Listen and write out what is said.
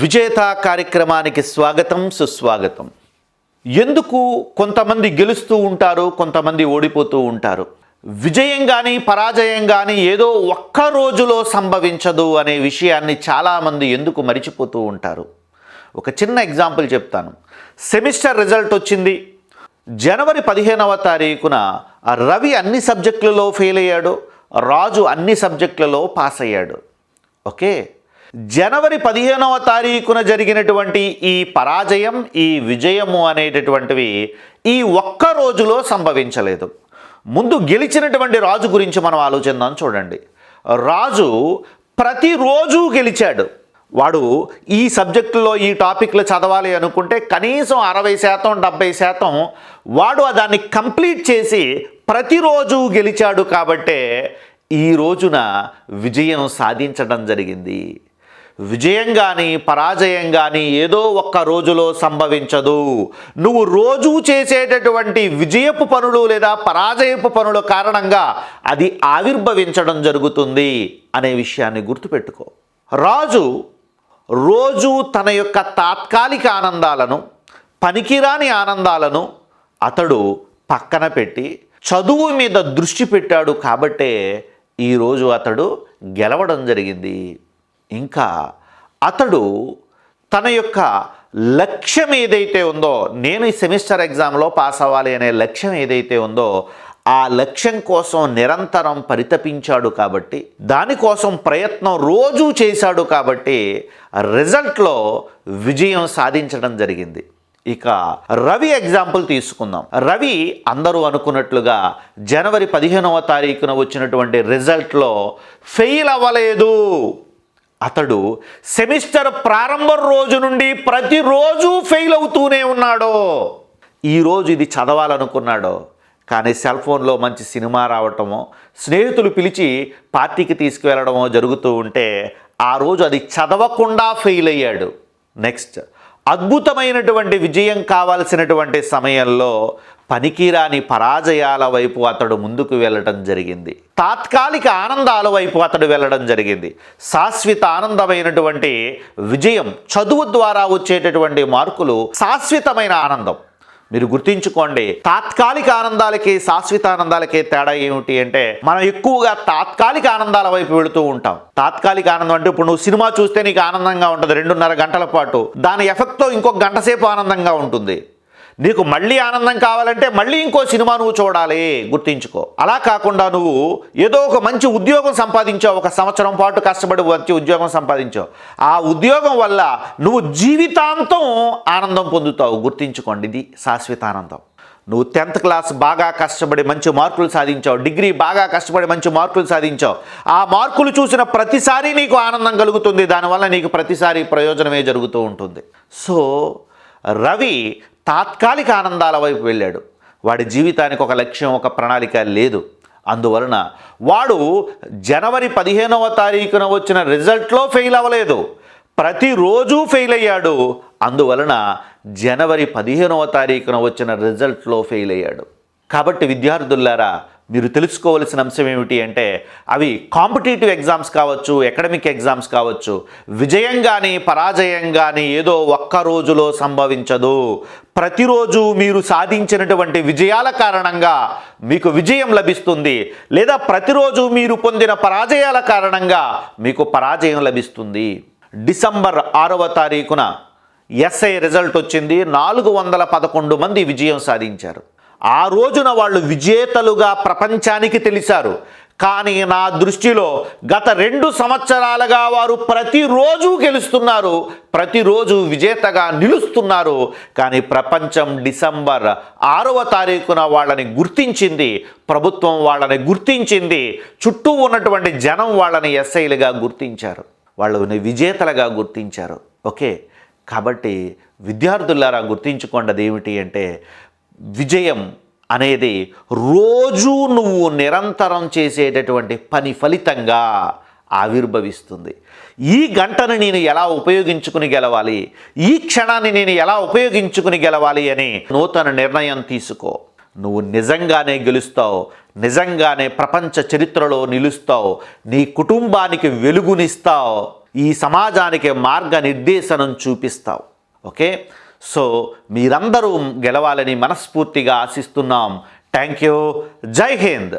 విజేత కార్యక్రమానికి స్వాగతం సుస్వాగతం. ఎందుకు కొంతమంది గెలుస్తూ ఉంటారు కొంతమంది ఓడిపోతూ ఉంటారు? విజయం కానీ పరాజయం కానీ ఏదో ఒక్క రోజులో సంభవించదు అనే విషయాన్ని చాలామంది ఎందుకు మరిచిపోతూ ఉంటారు? ఒక చిన్న ఎగ్జాంపుల్ చెప్తాను. సెమిస్టర్ రిజల్ట్ వచ్చింది. జనవరి పదిహేనవ తారీఖున రవి అన్ని సబ్జెక్టులలో ఫెయిల్ అయ్యాడు రాజు అన్ని సబ్జెక్టులలో పాస్ అయ్యాడు. ఓకే? జనవరి పదిహేనవ తారీఖున జరిగినటువంటి ఈ పరాజయం ఈ విజయము అనేటటువంటివి ఈ ఒక్క రోజులో సంభవించలేదు. ముందు గెలిచినటువంటి రాజు గురించి మనం ఆలోచిద్దాం చూడండి. రాజు ప్రతిరోజు గెలిచాడు. వాడు ఈ సబ్జెక్టులో ఈ టాపిక్లు చదవాలి అనుకుంటే కనీసం అరవై శాతం డెబ్బై శాతం వాడు దాన్ని కంప్లీట్ చేసి ప్రతిరోజు గెలిచాడు కాబట్టే ఈ రోజున విజయం సాధించడం జరిగింది. విజయం కానీ పరాజయం కానీ ఏదో ఒక్క రోజులో సంభవించదు. నువ్వు రోజు చేసేటటువంటి విజయపు పనులు లేదా పరాజయపు పనుల కారణంగా అది ఆవిర్భవించడం జరుగుతుంది అనే విషయాన్ని గుర్తుపెట్టుకో. రాజు రోజు తన యొక్క తాత్కాలిక ఆనందాలను పనికిరాని ఆనందాలను అతడు పక్కన పెట్టి చదువు మీద దృష్టి పెట్టాడు కాబట్టే ఈరోజు అతడు గెలవడం జరిగింది. ఇంకా అతడు తన యొక్క లక్ష్యం ఏదైతే ఉందో నేను ఈ సెమిస్టర్ ఎగ్జామ్లో పాస్ అవ్వాలి అనే లక్ష్యం ఏదైతే ఉందో ఆ లక్ష్యం కోసం నిరంతరం పరితపించాడు కాబట్టి దానికోసం ప్రయత్నం రోజూ చేశాడు కాబట్టి రిజల్ట్లో విజయం సాధించడం జరిగింది. ఇక రవి ఎగ్జాంపుల్ తీసుకుందాం. రవి అందరూ అనుకున్నట్లుగా జనవరి పదిహేనవ తారీఖున వచ్చినటువంటి రిజల్ట్లో ఫెయిల్ అవ్వలేదు. అతడు సెమిస్టర్ ప్రారంభం రోజు నుండి ప్రతిరోజు ఫెయిల్ అవుతూనే ఉన్నాడో. ఈరోజు ఇది చదవాలనుకున్నాడో. కానీ సెల్ ఫోన్లో మంచి సినిమా రావటమో స్నేహితులు పిలిచి పార్టీకి తీసుకువెళ్ళడమో జరుగుతూ ఉంటే ఆ రోజు అది చదవకుండా ఫెయిల్ అయ్యాడు. నెక్స్ట్ అద్భుతమైనటువంటి విజయం కావాల్సినటువంటి సమయంలో పనికిరాని పరాజయాల వైపు అతడు ముందుకు వెళ్ళటం జరిగింది. తాత్కాలిక ఆనందాల వైపు అతడు వెళ్ళడం జరిగింది. శాశ్వత ఆనందమైనటువంటి విజయం చదువు ద్వారా వచ్చేటటువంటి మార్కులు శాశ్వతమైన ఆనందం. మీరు గుర్తించుకోండి తాత్కాలిక ఆనందాలకి శాశ్వత ఆనందాలకి తేడా ఏమిటి అంటే మనం ఎక్కువగా తాత్కాలిక ఆనందాల వైపు వెళుతూ ఉంటాం. తాత్కాలిక ఆనందం అంటే ఇప్పుడు నువ్వు సినిమా చూస్తే నీకు ఆనందంగా ఉంటుంది రెండున్నర గంటల పాటు. దాని ఎఫెక్ట్తో ఇంకొక గంట సేపు ఆనందంగా ఉంటుంది. నీకు మళ్ళీ ఆనందం కావాలంటే మళ్ళీ ఇంకో సినిమా నువ్వు చూడాలి. గుర్తించుకో. అలా కాకుండా నువ్వు ఏదో ఒక మంచి ఉద్యోగం సంపాదించావు. ఒక సంవత్సరం పాటు కష్టపడి మంచి ఉద్యోగం సంపాదించావు. ఆ ఉద్యోగం వల్ల నువ్వు జీవితాంతం ఆనందం పొందుతావు. గుర్తించుకోండి ఇది శాశ్వత ఆనందం. నువ్వు టెన్త్ క్లాస్ బాగా కష్టపడి మంచి మార్కులు సాధించావు. డిగ్రీ బాగా కష్టపడి మంచి మార్కులు సాధించావు. ఆ మార్కులు చూసిన ప్రతిసారి నీకు ఆనందం కలుగుతుంది. దానివల్ల నీకు ప్రతిసారి ప్రయోజనమే జరుగుతూ ఉంటుంది. సో రవి తాత్కాలిక ఆనందాల వైపు వెళ్ళాడు. వాడి జీవితానికి ఒక లక్ష్యం ఒక ప్రణాళిక లేదు. అందువలన వాడు జనవరి పదిహేనవ తారీఖున వచ్చిన రిజల్ట్లో ఫెయిల్ అవ్వలేదు. ప్రతిరోజు ఫెయిల్ అయ్యాడు. అందువలన జనవరి పదిహేనవ తారీఖున వచ్చిన రిజల్ట్లో ఫెయిల్ అయ్యాడు. కాబట్టి విద్యార్థులారా మీరు తెలుసుకోవలసిన అంశం ఏమిటి అంటే అవి కాంపిటేటివ్ ఎగ్జామ్స్ కావచ్చు అకాడమిక్ ఎగ్జామ్స్ కావచ్చు విజయం కానీ పరాజయం కానీ ఏదో ఒక్క రోజులో సంభవించదు. ప్రతిరోజు మీరు సాధించినటువంటి విజయాల కారణంగా మీకు విజయం లభిస్తుంది. లేదా ప్రతిరోజు మీరు పొందిన పరాజయాల కారణంగా మీకు పరాజయం లభిస్తుంది. డిసెంబర్ ఆరవ తారీఖున ఎస్ఐ రిజల్ట్ వచ్చింది. నాలుగు వందల పదకొండు మంది విజయం సాధించారు. ఆ రోజున వాళ్ళు విజేతలుగా ప్రపంచానికి తెలిసారు కానీ నా దృష్టిలో గత రెండు సంవత్సరాలుగా వారు ప్రతిరోజు గెలుస్తున్నారు ప్రతిరోజు విజేతగా నిలుస్తున్నారు. కానీ ప్రపంచం డిసెంబర్ ఆరవ తారీఖున వాళ్ళని గుర్తించింది ప్రభుత్వం వాళ్ళని గుర్తించింది చుట్టూ ఉన్నటువంటి జనం వాళ్ళని ఎస్ఐలుగా గుర్తించారు. వాళ్ళని విజేతలుగా గుర్తించారు. ఓకే? కాబట్టి విద్యార్థులారా గుర్తించుకోండి ఏమిటి అంటే విజయం అనేది రోజు నువ్వు నిరంతరం చేసేటటువంటి పని ఫలితంగా ఆవిర్భవిస్తుంది. ఈ గంటను నేను ఎలా ఉపయోగించుకుని గెలవాలి? ఈ క్షణాన్ని నేను ఎలా ఉపయోగించుకుని గెలవాలి అని నూతన నిర్ణయం తీసుకో. నువ్వు నిజంగానే గెలుస్తావు నిజంగానే ప్రపంచ చరిత్రలో నిలుస్తావు నీ కుటుంబానికి వెలుగునిస్తావు ఈ సమాజానికి మార్గనిర్దేశనం చూపిస్తావు. ఓకే? సో మీరందరూ గెలవాలని మనస్ఫూర్తిగా ఆశిస్తున్నాం. థ్యాంక్ యూ జై హింద్.